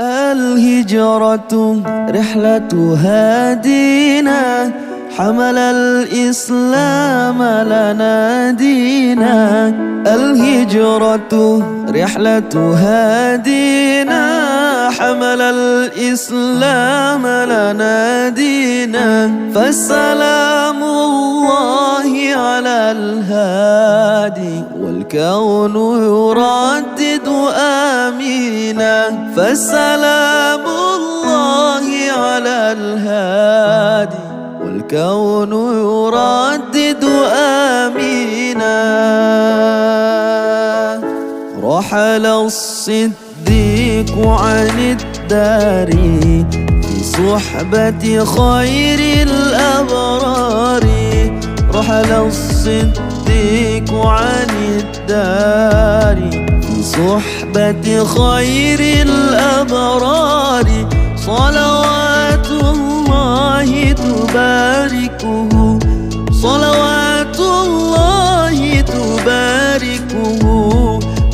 الهجرة رحلة هادينا حمل الإسلام لنا دينا. الهجرة رحلة هادينا حمل الإسلام لنا دينا. فالسلام الله على الهادي والكون يردد فالسلام الله على الهادي. والكون يردد آمينا. رحل الصديق عن الدار في صحبة خير الأبرار. رحل الصديق عن الدار في صحبة خير الأبرار صلوات الله تباركه صلوات الله تباركه.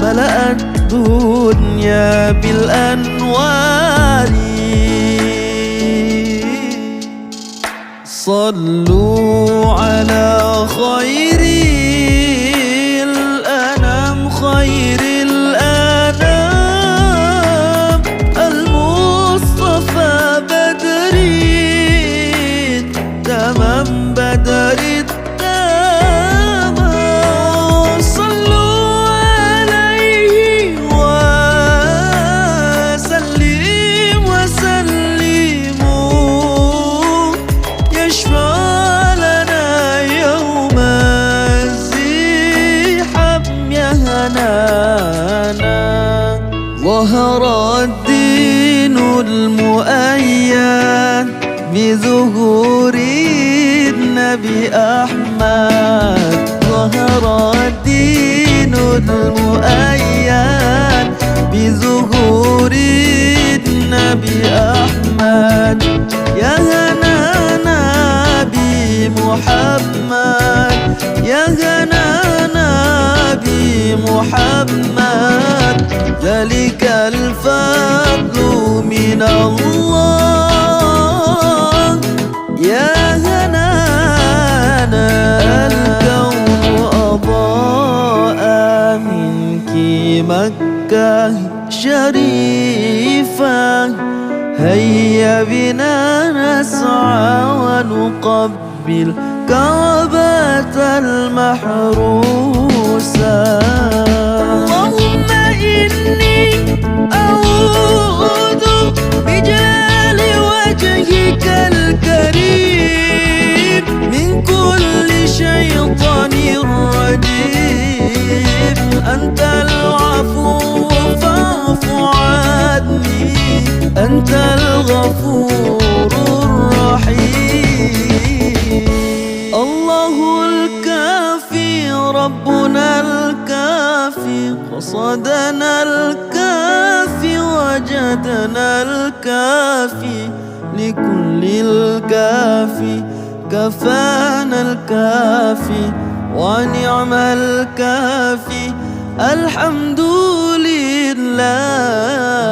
ملأ الدنيا بالأنوار. صلوا على خير يا هنانا ظهر الدين المؤيد بظهور النبي أحمد. ظهر الدين المؤيد بظهور النبي أحمد. بمحمد ذلك الفضل من الله. يا هنانا الكون أضاء منك مكة شريفة. هيا بنا نسعى ونقبل كعبة المحروسة أنت الغفور الرحيم. الله الكافي ربنا الكافي قصدنا الكافي وجدنا الكافي لكل الكافي كفانا الكافي ونعم الكافي. الحمد لله.